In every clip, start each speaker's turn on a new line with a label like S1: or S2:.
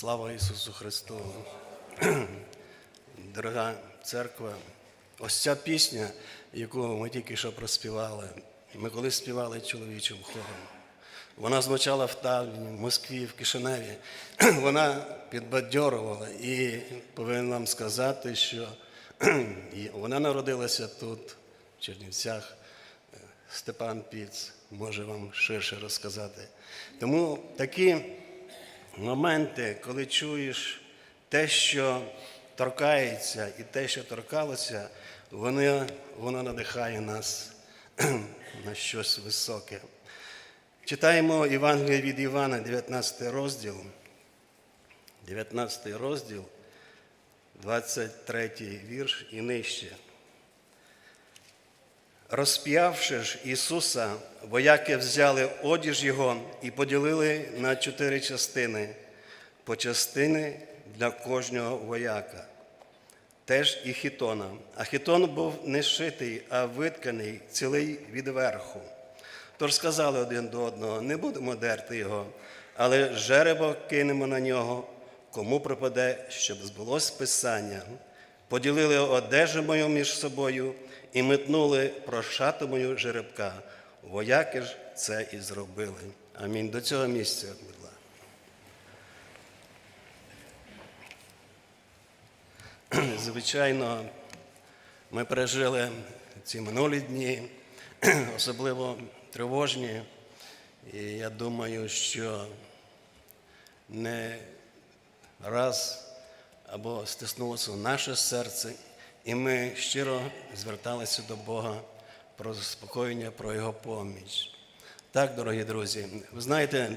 S1: Слава Ісусу Христу! Дорога церква, ось ця пісня, яку ми тільки що проспівали, ми колись співали чоловічим хором. Вона звучала в Талліні, в Москві, в Кишиневі. Вона підбадьорувала і повинен вам сказати, що вона народилася тут, в Чернівцях. Степан Піц може вам ширше розказати. Тому такі моменти, коли чуєш те, що торкається, і те, що торкалося, воно, воно надихає нас на щось високе. Читаємо Євангеліє від Івана, 19 розділ, 19 розділ, 23 вірш і нижче. Розп'явши ж Ісуса, вояки взяли одіж Його і поділили на чотири частини, по частини для кожного вояка. Теж і хітона. А хітон був не шитий, а витканий цілий від верху. Тож сказали один до одного: не будемо дерти його, але жеребо кинемо на нього, кому припаде, щоб збулось Писання. Поділили одежу мою між собою і метнули прошату мою жеребка. Вояки ж це і зробили. Амінь. До цього місця, будь ласка. Звичайно, ми пережили ці минулі дні, особливо тривожні. І я думаю, що не раз або стиснулося наше серце, і ми щиро зверталися до Бога про заспокоєння, про Його поміч. Так, дорогі друзі, ви знаєте,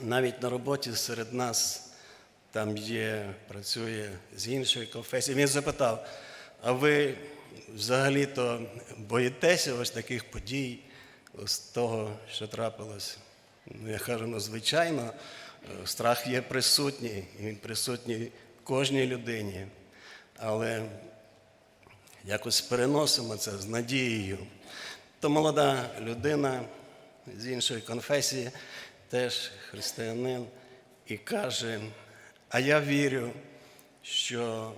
S1: навіть на роботі серед нас там є, працює з іншої конфесії. Він запитав: а ви взагалі-то боїтеся ось таких подій, з того, що трапилось? Ну, я кажу, ну, звичайно, страх є присутній, і він присутній кожній людині. Але якось переносимо це з надією. То молода людина з іншої конфесії, теж християнин, і каже, а я вірю, що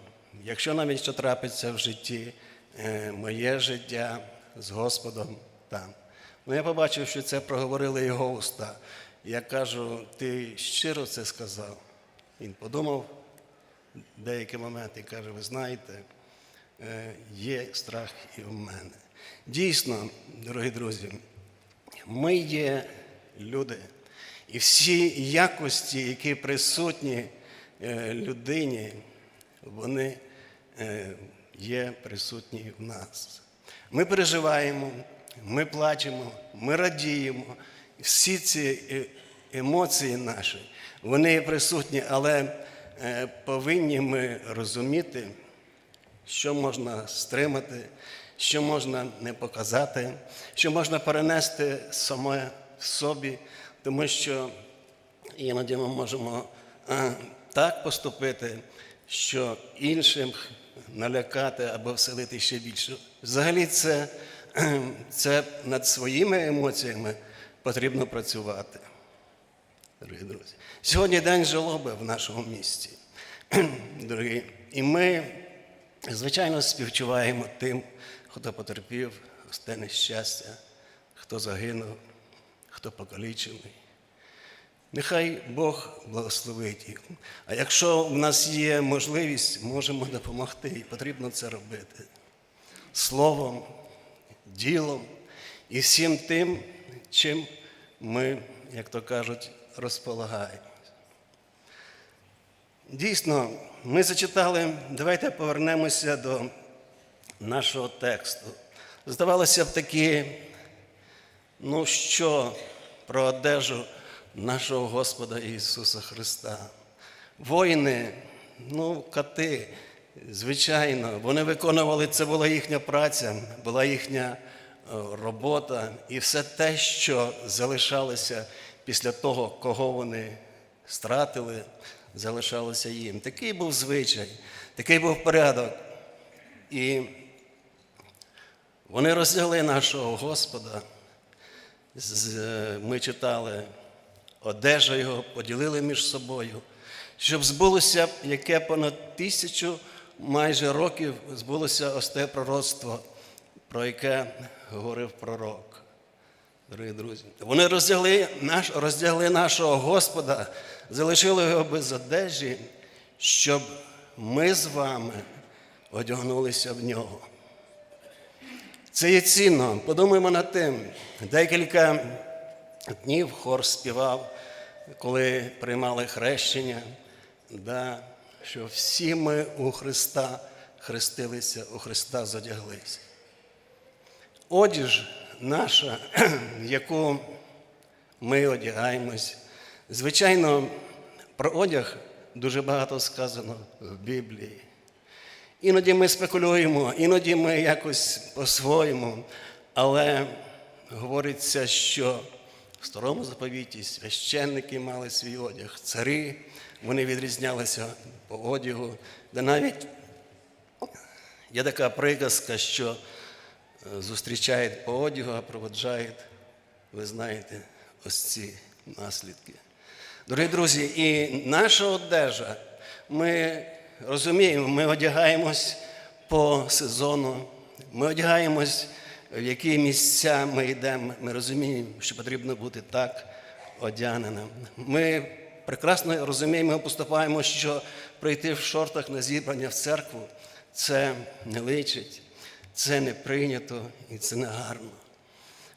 S1: якщо навіть що трапиться в житті, е, моє життя з Господом там. Ну, я побачив, що це проговорили його уста. Я кажу, ти щиро це сказав. Він подумав деякі моменти і каже, ви знаєте, е, є страх і в мене. Дійсно, дорогі друзі, ми є люди, і всі якості, які присутні е, людині, вони е, є присутні в нас. Ми переживаємо, ми плачемо, ми радіємо. Всі ці емоції наші, вони є присутні, але повинні ми розуміти, що можна стримати, що можна не показати, що можна перенести саме в собі, тому що іноді ми можемо е, так поступити, що іншим налякати або вселити ще більше. Взагалі, це, е, це над своїми емоціями потрібно працювати. Дорогі друзі, сьогодні день жалоби в нашому місті. Дорогі, і ми, звичайно, співчуваємо тим, хто потерпів те нещастя, хто загинув, хто покалічений. Нехай Бог благословить їх. А якщо в нас є можливість, можемо допомогти, і потрібно це робити словом, ділом і всім тим, чим ми, як то кажуть, розполагаємо. Дійсно, ми зачитали, давайте повернемося до нашого тексту. Здавалося б, такі, ну що про одежу нашого Господа Ісуса Христа. Воїни, ну, кати, звичайно, вони виконували, це була їхня праця, була їхня е, робота і все те, що залишалося після того, кого вони стратили, залишалося їм. Такий був звичай, такий був порядок. І вони роздяли нашого Господа. Ми читали одежа його, поділили між собою. щоб збулося, яке понад тисячу майже років збулося ось те пророцтво, про яке говорив пророк. Дорогі друзі, вони роздягли, наш, роздягли нашого Господа, залишили його без одежі, щоб ми з вами одягнулися в нього. Це є цінно. Подумаємо над тим. Декілька днів хор співав, коли приймали хрещення, да, що всі ми у Христа хрестилися, у Христа задяглися. Одіж наша, в яку ми одягаємось, звичайно, про одяг дуже багато сказано в Біблії. Іноді ми спекулюємо, іноді ми якось по-своєму, але говориться, що в старому заповіті священники мали свій одяг, царі, вони відрізнялися по одягу, де навіть є така приказка, що зустрічають по одягу, а проводжають, ви знаєте, ось ці наслідки. Дорогі друзі, і наша одежа, ми розуміємо, ми одягаємось по сезону, ми одягаємось, в які місця ми йдемо. Ми розуміємо, що потрібно бути так одягненим. Ми прекрасно розуміємо, поступаємо, що прийти в шортах на зібрання в церкву це не личить, це не прийнято і це не гарно.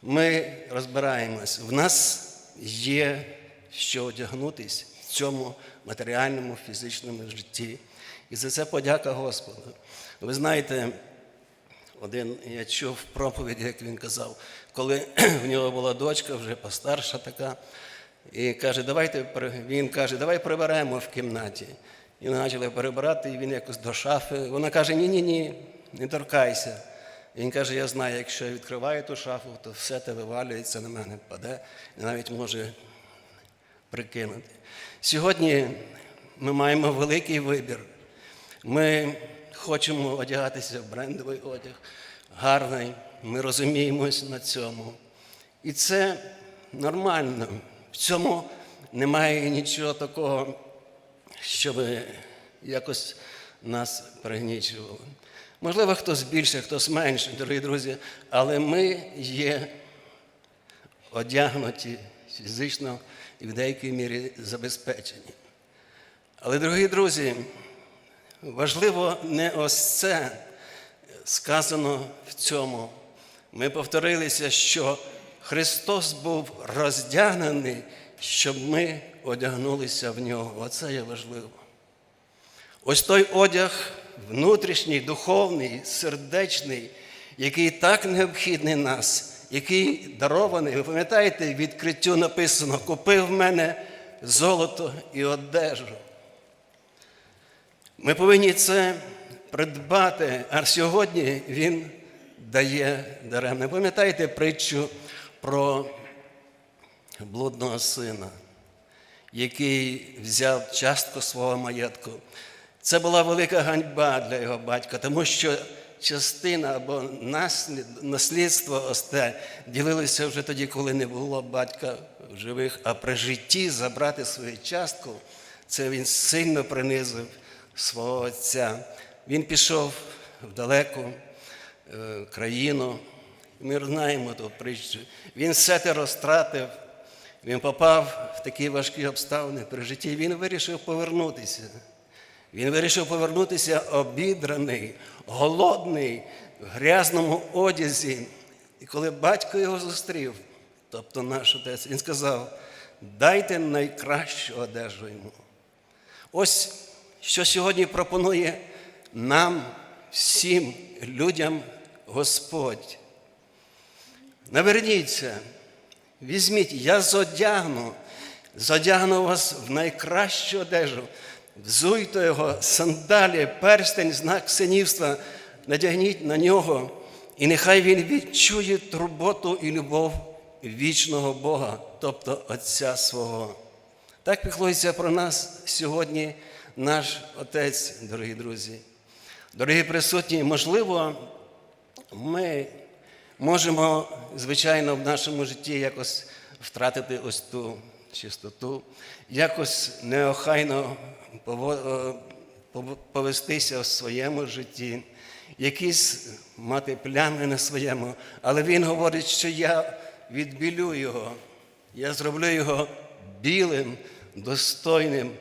S1: Ми розбираємось. В нас є що одягнутись в цьому матеріальному фізичному житті. І за це подяка Господу. Ви знаєте, один я чув проповідь, як він казав, коли в нього була дочка, вже постарша така, і каже, давайте він каже, давай приберемо в кімнаті. І почали перебирати, і він якось до шафи. Вона каже: ні, ні, ні, не торкайся. І він каже, я знаю, якщо я відкриваю ту шафу, то все те вивалюється на мене, паде, і навіть може прикинути. Сьогодні ми маємо великий вибір. Ми хочемо одягатися в брендовий одяг, гарний, ми розуміємось на цьому. І це нормально. В цьому немає нічого такого, щоб якось нас пригнічувало. Можливо, хтось більше, хтось менше, дорогі друзі, але ми є одягнуті фізично і в деякій мірі забезпечені. Але, дорогі друзі, важливо не ось це сказано в цьому. Ми повторилися, що Христос був роздягнений, щоб ми одягнулися в нього. Оце є важливо. Ось той одяг внутрішній, духовний, сердечний, який так необхідний нас, який дарований. Ви пам'ятаєте, відкриттю написано: купив в мене золото і одежу. Ми повинні це придбати, а сьогодні Він дає даремне. Пам'ятаєте притчу про блудного сина, який взяв частку свого маєтку. Це була велика ганьба для його батька, тому що частина або наслід, наслідство ось те ділилося вже тоді, коли не було батька в живих, а при житті забрати свою частку, це він сильно принизив свого отця. Він пішов в далеку е, країну. Ми знаємо ту притчу. Він все те розтратив, він попав в такі важкі обставини при житті. Він вирішив повернутися. Він вирішив повернутися обідраний, голодний, в грязному одязі. І коли батько його зустрів, тобто наш отець, він сказав: дайте найкращу одежу йому. Ось що сьогодні пропонує нам, всім людям Господь. Наверніться, візьміть, я зодягну, зодягну вас в найкращу одежу, взуйте його, сандалі, перстень, знак синівства, надягніть на нього, і нехай він відчує турботу і любов вічного Бога, тобто Отця свого. Так піклується про нас сьогодні наш Отець, дорогі друзі. Дорогі присутні, можливо, ми можемо, звичайно, в нашому житті якось втратити ось ту чистоту, якось неохайно повестися в своєму житті, якісь мати плями на своєму, але він говорить, що я відбілю його, я зроблю його білим, достойним.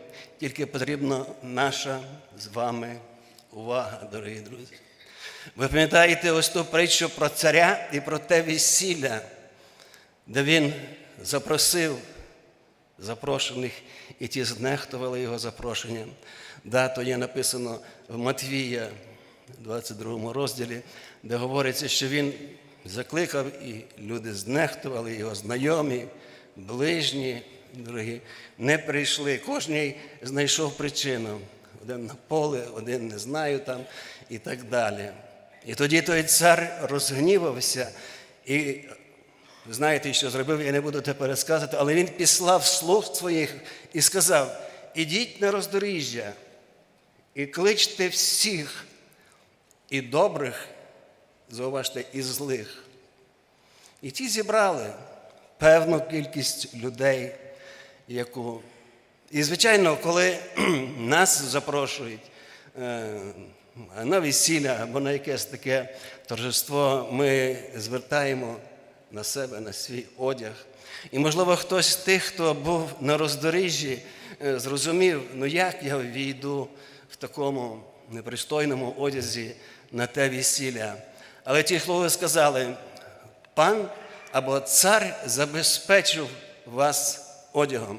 S1: Тільки потрібна наша з вами увага, дорогі друзі. Ви пам'ятаєте ось ту притчу про царя і про те весілля, де він запросив запрошених, і ті знехтували його запрошенням. Да, то є написано в Матвія, 22 розділі, де говориться, що він закликав, і люди знехтували, його знайомі, ближні, дорогі, не прийшли. Кожний знайшов причину. Один на поле, один не знаю там і так далі. І тоді той цар розгнівався і знаєте, що зробив, я не буду це пересказувати, але він післав слуг своїх і сказав: ідіть на роздоріжжя і кличте всіх і добрих, зауважте, і злих. І ті зібрали певну кількість людей, яку. І, звичайно, коли нас запрошують е, на весілля або на якесь таке торжество, ми звертаємо на себе, на свій одяг. І, можливо, хтось з тих, хто був на роздоріжжі, е, зрозумів, ну як я війду в такому непристойному одязі на те весілля. Але ті хлопці сказали, пан або цар забезпечив вас одягом.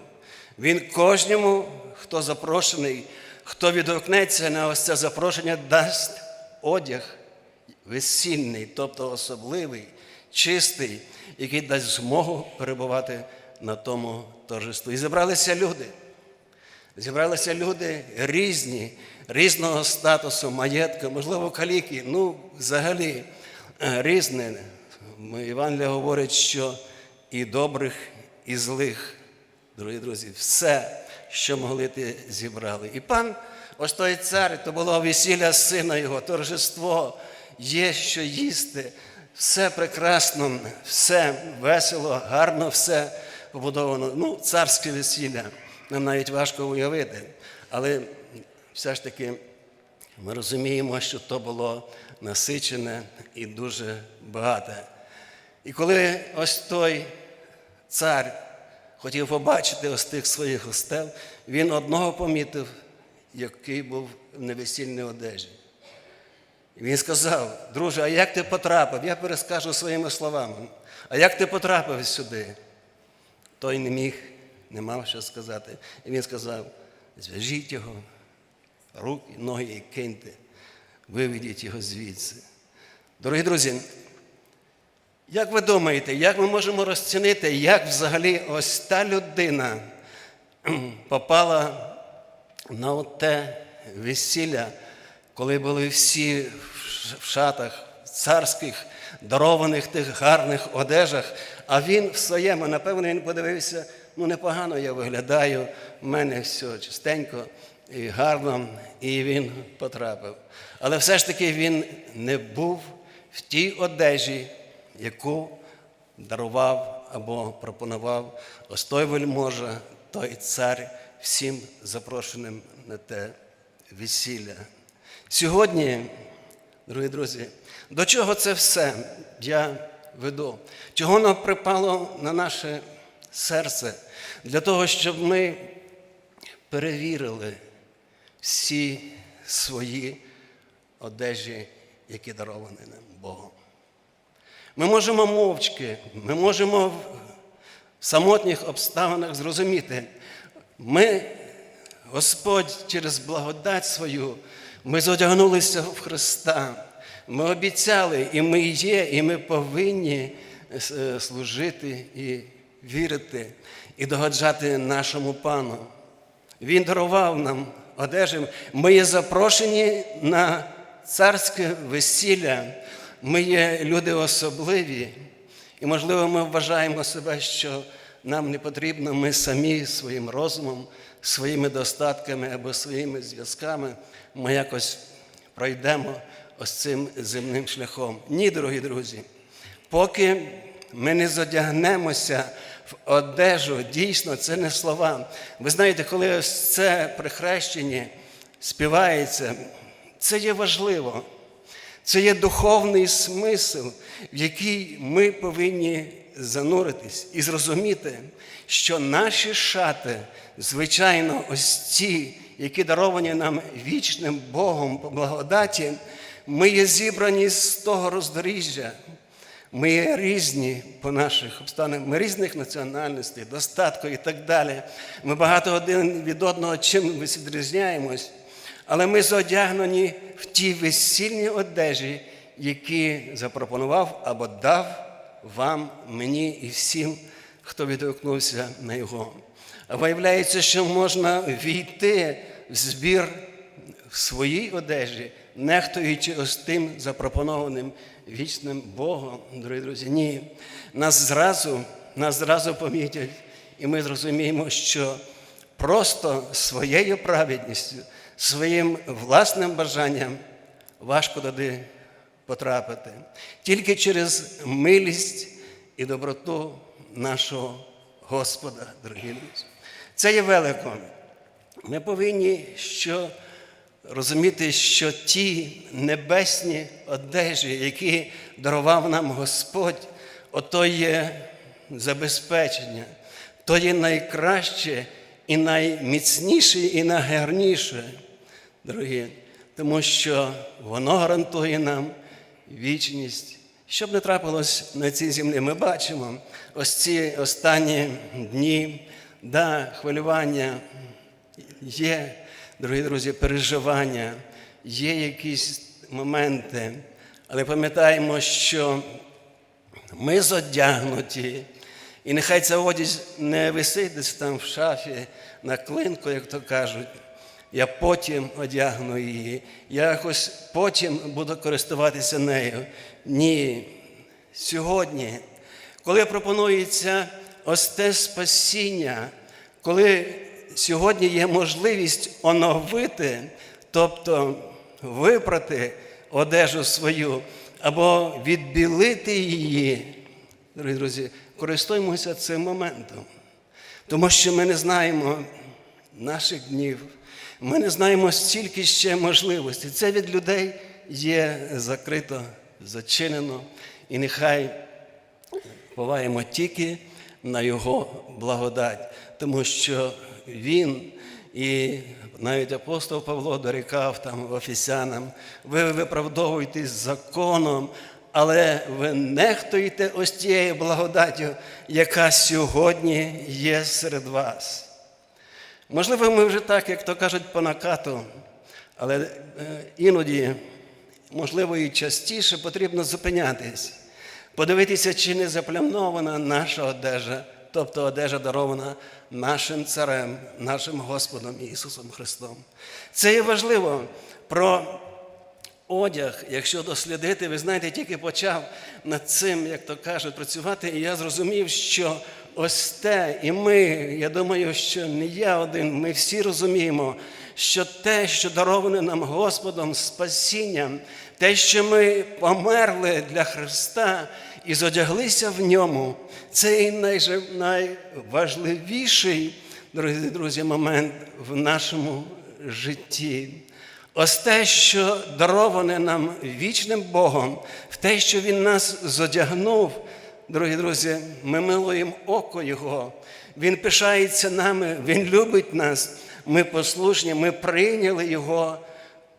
S1: Він кожному, хто запрошений, хто відгукнеться на ось це запрошення, дасть одяг весільний, тобто особливий, чистий, який дасть змогу перебувати на тому торжестві. І зібралися люди. Зібралися люди різні, різного статусу, маєтку, можливо, каліки, ну, взагалі е, різне. Івангелія говорить, що і добрих, і злих, дорогі друзі, все, що могли, ти зібрали. І пан, ось той цар, то було весілля сина його, торжество, є що їсти, все прекрасно, все весело, гарно, все побудовано. Ну, царське весілля. Нам навіть важко уявити. Але все ж таки ми розуміємо, що то було насичене і дуже багате. І коли ось той цар хотів побачити ось тих своїх гостей, він одного помітив, який був в невесільній одежі. Він сказав, друже, а як ти потрапив? Я перескажу своїми словами. А як ти потрапив сюди? Той не міг, не мав що сказати. І він сказав: зв'яжіть його, руки, ноги і киньте, виведіть його звідси. Дорогі друзі, як ви думаєте, як ми можемо розцінити, як взагалі ось та людина попала на те весілля, коли були всі в шатах царських, дарованих тих гарних одежах, а він в своєму, напевно, він подивився, ну непогано я виглядаю, в мене все чистенько і гарно, і він потрапив. Але все ж таки він не був в тій одежі, яку дарував або пропонував ось той той цар всім запрошеним на те весілля. Сьогодні, дорогі друзі, до чого це все я веду? Чого воно припало на наше серце? Для того, щоб ми перевірили всі свої одежі, які даровані нам Богом. Ми можемо мовчки, ми можемо в самотніх обставинах зрозуміти. Ми, Господь, через благодать свою, ми зодягнулися в Христа. Ми обіцяли, і ми є, і ми повинні е, служити і вірити, і догоджати нашому пану. Він дарував нам одежу. Ми є запрошені на царське весілля. Ми є люди особливі, і, можливо, ми вважаємо себе, що нам не потрібно, ми самі своїм розумом, своїми достатками або своїми зв'язками, ми якось пройдемо ось цим земним шляхом. Ні, дорогі друзі, поки ми не задягнемося в одежу. Дійсно, це не слова. Ви знаєте, коли ось це при хрещенні співається, це є важливо. Це є духовний смисл, в який ми повинні зануритись і зрозуміти, що наші шати, звичайно, ось ці, які даровані нам вічним Богом по благодаті, ми є зібрані з того роздоріжжя. Ми є різні по наших обставинах, ми різних національностей, достатку і так далі. Ми багато один від одного чимось відрізняємось, але ми зодягнені в ті весільні одежі, які запропонував або дав вам, мені і всім, хто відгукнувся на його. Виявляється, що можна війти в збір в своїй одежі, нехтуючи ось тим запропонованим вічним Богом, дорогі друзі. Ні, нас зразу, нас зразу помітять, і ми зрозуміємо, що просто своєю праведністю, своїм власним бажанням важко туди потрапити. Тільки через милість і доброту нашого Господа, дорогі друзі. Це є велико. Ми повинні що розуміти, що ті небесні одежі, які дарував нам Господь, ото є забезпечення, то є найкраще і найміцніше, і найгарніше, дорогі, тому що воно гарантує нам вічність. Що б не трапилось на цій землі, ми бачимо ось ці останні дні, да, хвилювання є, дорогі друзі, переживання, є якісь моменти, але пам'ятаємо, що ми зодягнуті, і нехай ця одіж не висить десь там в шафі на клинку, як то кажуть. Я потім одягну її, я якось потім буду користуватися нею. Ні. Сьогодні, коли пропонується ось те спасіння, коли сьогодні є можливість оновити, тобто випрати одежу свою або відбілити її, дорогі друзі, користуємося цим моментом, тому що ми не знаємо наших днів. Ми не знаємо стільки ще можливостей. Це від людей є закрито, зачинено, і нехай поваємо тільки на Його благодать, тому що Він і навіть апостол Павло дорікав там офісянам, ви виправдовуєтесь законом, але ви нехтуєте ось тією благодаттю, яка сьогодні є серед вас. Можливо, ми вже так, як то кажуть, по накату, але е, іноді, можливо, і частіше потрібно зупинятись, подивитися, чи не заплямована наша одежа, тобто одежа дарована нашим царем, нашим Господом Ісусом Христом. Це є важливо про одяг, якщо дослідити, ви знаєте, тільки почав над цим, як то кажуть, працювати, і я зрозумів, що ось те, і ми, я думаю, що не я один, ми всі розуміємо, що те, що дароване нам Господом спасінням, те, що ми померли для Христа і зодяглися в ньому, це і найважливіший, дорогі друзі, момент в нашому житті. Ось те, що дароване нам вічним Богом, в те, що Він нас зодягнув, дорогі друзі, ми милуємо око Його. Він пишається нами, Він любить нас. Ми послушні, ми прийняли Його,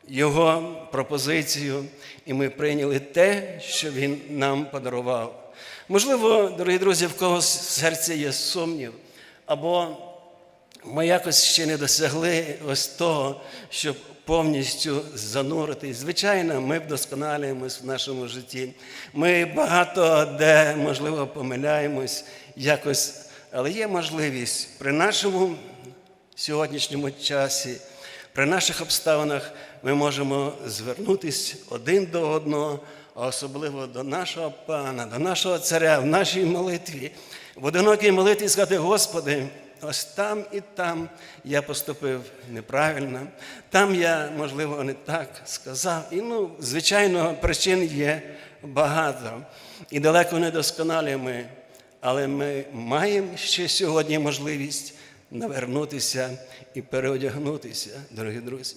S1: Його пропозицію, і ми прийняли те, що Він нам подарував. Можливо, дорогі друзі, в когось в серці є сумнів, або ми якось ще не досягли ось того, щоб повністю зануритись. Звичайно, ми вдосконалюємось в нашому житті. Ми багато де, можливо, помиляємось якось, але є можливість при нашому сьогоднішньому часі, при наших обставинах ми можемо звернутися один до одного, а особливо до нашого пана, до нашого царя в нашій молитві, в одинокій молитві сказати, Господи. Ось там і там я поступив неправильно, там я, можливо, не так сказав. І, ну, звичайно, причин є багато. І далеко не досконалі ми. але ми маємо ще сьогодні можливість навернутися і переодягнутися, дорогі друзі.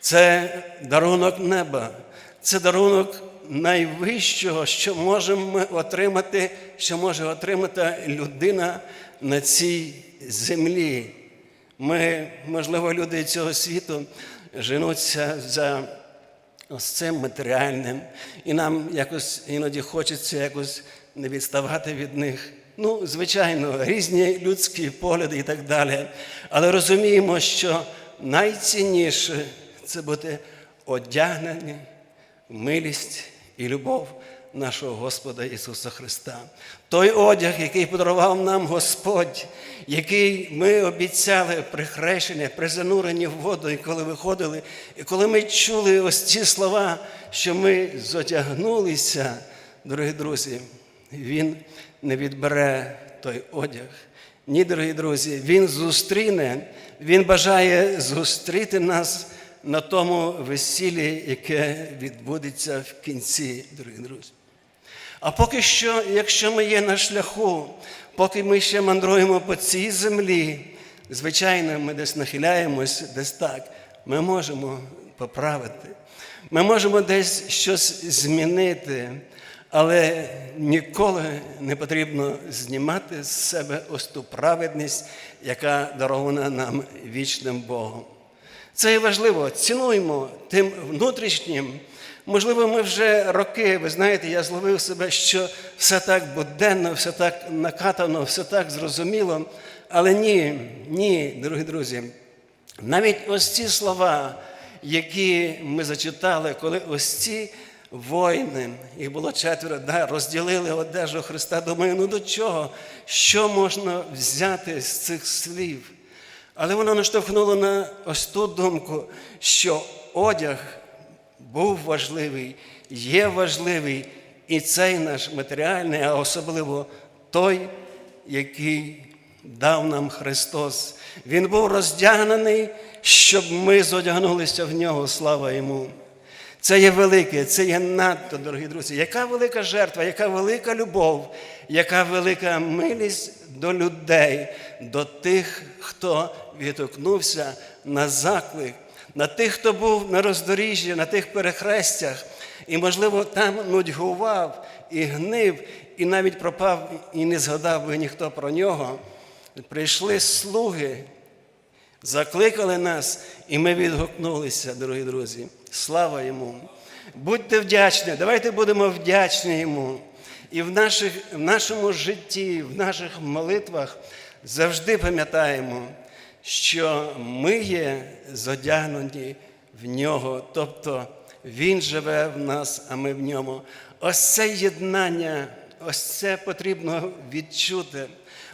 S1: Це дарунок неба, це дарунок найвищого, що можемо отримати, що може отримати людина на цій землі. Ми, можливо, люди цього світу женуться за ось цим матеріальним, і нам якось іноді хочеться якось не відставати від них. Ну, звичайно, різні людські погляди і так далі. Але розуміємо, що найцінніше це бути одягнені в милість і любов нашого Господа Ісуса Христа. Той одяг, який подарував нам Господь, який ми обіцяли при хрещенні, при зануренні в воду, і коли виходили, і коли ми чули ось ці слова, що ми зодягнулися, дорогі друзі, Він не відбере той одяг. Ні, дорогі друзі, Він зустріне, Він бажає зустріти нас на тому весіллі, яке відбудеться в кінці, дорогі друзі. А поки що, якщо ми є на шляху, поки ми ще мандруємо по цій землі, звичайно, ми десь нахиляємось, десь так, ми можемо поправити, ми можемо десь щось змінити, але ніколи не потрібно знімати з себе ось ту праведність, яка дарована нам вічним Богом. Це і важливо. Цінуємо тим внутрішнім. Можливо, ми вже роки, ви знаєте, я зловив себе, що все так буденно, все так накатано, все так зрозуміло. Але ні, ні, дорогі друзі, навіть ось ці слова, які ми зачитали, коли ось ці воїни, їх було четверо, да, розділили одежу Христа. Думаю, ну до чого? Що можна взяти з цих слів? Але воно наштовхнуло на ось ту думку, що одяг був важливий, є важливий, і цей наш матеріальний, а особливо той, який дав нам Христос. Він був роздягнений, щоб ми зодягнулися в нього, слава йому. Це є велике, це є надто, дорогі друзі. Яка велика жертва, яка велика любов, яка велика милість до людей, до тих, хто відгукнувся на заклик, на тих, хто був на роздоріжжі, на тих перехрестях, і, можливо, там нудьгував і гнив, і навіть пропав, і не згадав би ніхто про нього. Прийшли слуги, закликали нас, і ми відгукнулися, дорогі друзі. Слава йому! Будьте вдячні, давайте будемо вдячні йому. І в, наших, в нашому житті, в наших молитвах завжди пам'ятаємо, що ми є зодягнені в нього, тобто Він живе в нас, а ми в ньому. Ось це єднання, ось це потрібно відчути.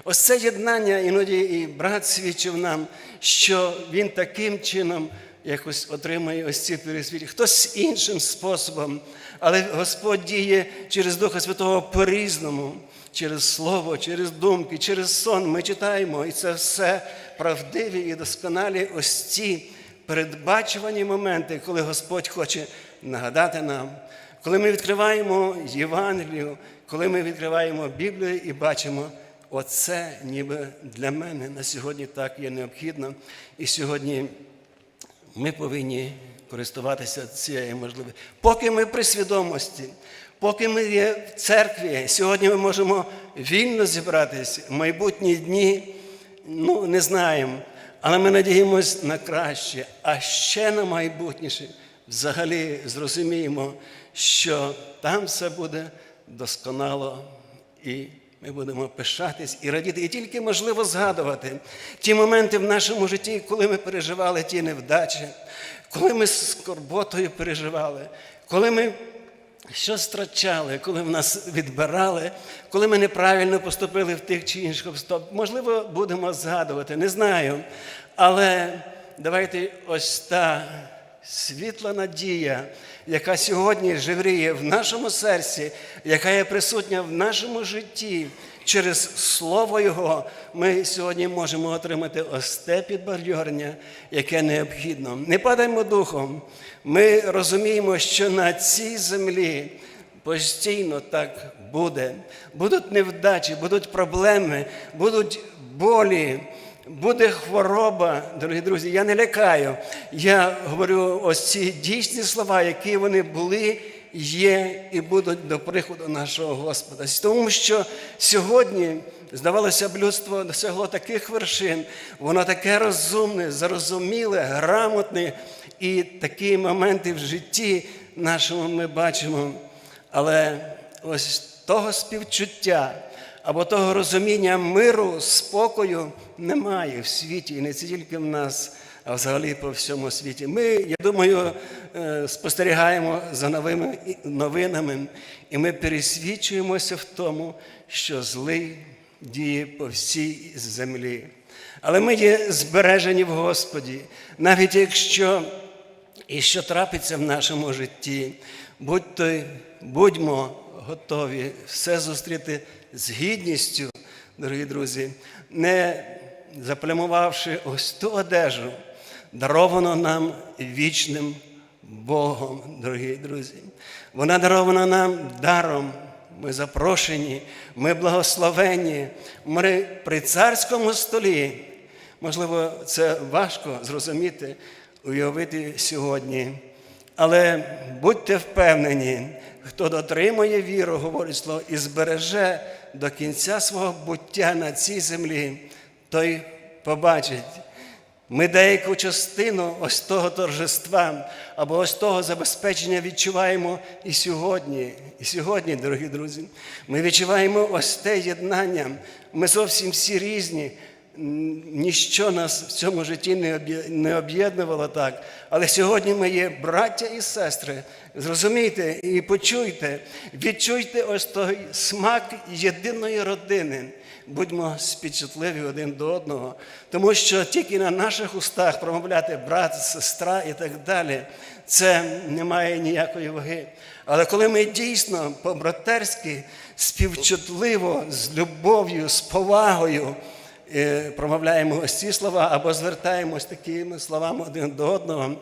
S1: Ось це єднання, іноді і брат свідчив нам, що він таким чином якось отримує ось ці пересвіті, хтось іншим способом, але Господь діє через Духа Святого по-різному, через Слово, через думки, через сон. Ми читаємо, і це все правдиві і досконалі ось ці передбачувані моменти, коли Господь хоче нагадати нам, коли ми відкриваємо Євангелію, коли ми відкриваємо Біблію і бачимо. Оце ніби для мене на сьогодні так є необхідно. І сьогодні ми повинні користуватися цією можливістю. Поки ми при свідомості, поки ми є в церкві, сьогодні ми можемо вільно зібратися в майбутні дні, ну не знаємо, але ми надіємось на краще, а ще на майбутніше. Взагалі зрозуміємо, що там все буде досконало і ми будемо пишатись і радіти, і тільки можливо згадувати ті моменти в нашому житті, коли ми переживали ті невдачі, коли ми з скорботою переживали, коли ми щось страчали, коли в нас відбирали, коли ми неправильно поступили в тих чи інших обстоп. Можливо, будемо згадувати, не знаю. Але давайте ось та світла надія, яка сьогодні живріє в нашому серці, яка є присутня в нашому житті. Через Слово Його ми сьогодні можемо отримати ось те підбадьорення, яке необхідно. Не падаймо духом. Ми розуміємо, що на цій землі постійно так буде. Будуть невдачі, будуть проблеми, будуть болі, буде хвороба, дорогі друзі. Я не лякаю. Я говорю ось ці дійсні слова, які вони були, є і будуть до приходу нашого Господа. Тому що сьогодні, здавалося б, людство досягло таких вершин, воно таке розумне, зарозуміле, грамотне, і такі моменти в житті нашому ми бачимо. Але ось того співчуття або того розуміння миру, спокою немає в світі, і не тільки в нас, а взагалі по всьому світі. Ми, я думаю, е, спостерігаємо за новими новинами, і ми пересвідчуємося в тому, що злий діє по всій землі. Але ми є збережені в Господі, навіть якщо і що трапиться в нашому житті, будьте, будьмо готові все зустріти з гідністю, дорогі друзі, не заплямувавши ось ту одежу, даровану нам вічним Богом, дорогі друзі. Вона дарована нам даром. Ми запрошені, ми благословені, ми при царському столі. Можливо, це важко зрозуміти, уявити сьогодні. Але будьте впевнені, хто дотримує віру, говорить слово, і збереже до кінця свого буття на цій землі, той побачить. Ми деяку частину ось того торжества або ось того забезпечення відчуваємо і сьогодні. І сьогодні, дорогі друзі, ми відчуваємо ось те єднання. Ми зовсім всі різні. Ніщо нас в цьому житті не об'єднувало так. Але сьогодні ми є браття і сестри. Зрозумійте і почуйте, відчуйте ось той смак єдиної родини. Будьмо співчутливі один до одного, тому що тільки на наших устах промовляти брат, сестра і так далі, це не має ніякої ваги. Але коли ми дійсно по-братерськи, співчутливо, з любов'ю, з повагою промовляємо ось ці слова або звертаємось такими словами один до одного,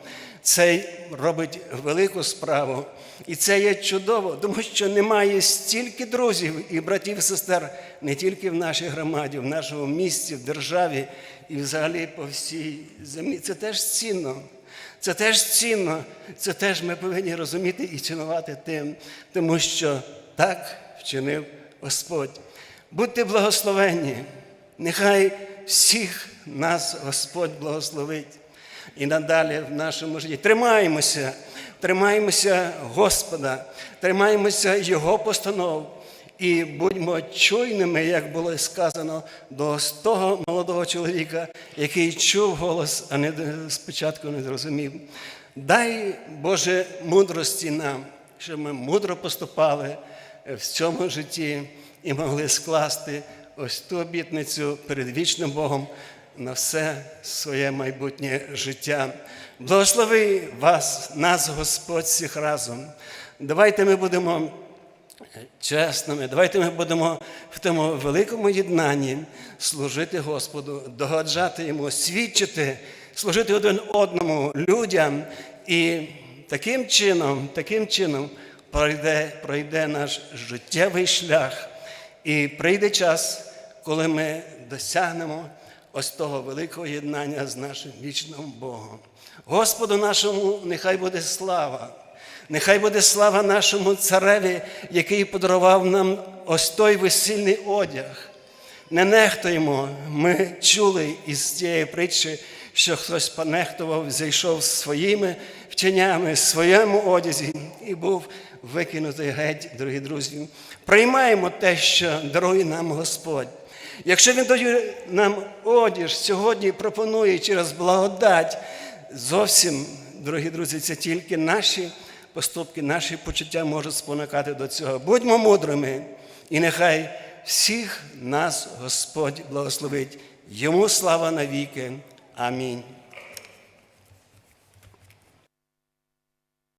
S1: це робить велику справу. І це є чудово, тому що немає стільки друзів і братів і сестер не тільки в нашій громаді, в нашому місті, в державі і взагалі по всій землі. Це теж цінно. Це теж цінно, це теж ми повинні розуміти і цінувати тим, тому що так вчинив Господь. Будьте благословенні, нехай всіх нас Господь благословить і надалі в нашому житті. Тримаємося, тримаємося Господа, тримаємося Його постанов. І будьмо чуйними, як було сказано, до того молодого чоловіка, який чув голос, а не спочатку не зрозумів. Дай Боже мудрості нам, щоб ми мудро поступали в цьому житті і могли скласти ось ту обітницю перед вічним Богом на все своє майбутнє життя. Благослови вас, нас, Господь, всіх разом. Давайте ми будемо чесними. Давайте ми будемо в тому великому єднанні служити Господу, догоджати Йому, свідчити, служити один одному людям. І таким чином, таким чином пройде, пройде наш життєвий шлях. І прийде час, коли ми досягнемо ось того великого єднання з нашим вічним Богом. Господу нашому нехай буде слава. Нехай буде слава нашому цареві, який подарував нам ось той весільний одяг. Не нехтуємо, ми чули із цієї притчі, що хтось понехтував, зайшов своїми вченнями, своєму одязі і був викинутий геть, дорогі друзі. Приймаємо те, що дарує нам Господь. Якщо Він дає нам одіж сьогодні пропонує через благодать, зовсім, дорогі друзі, це тільки наші поступки, наші почуття можуть спонукати до цього. Будьмо мудрими, і нехай всіх нас Господь благословить. Йому слава навіки. Амінь.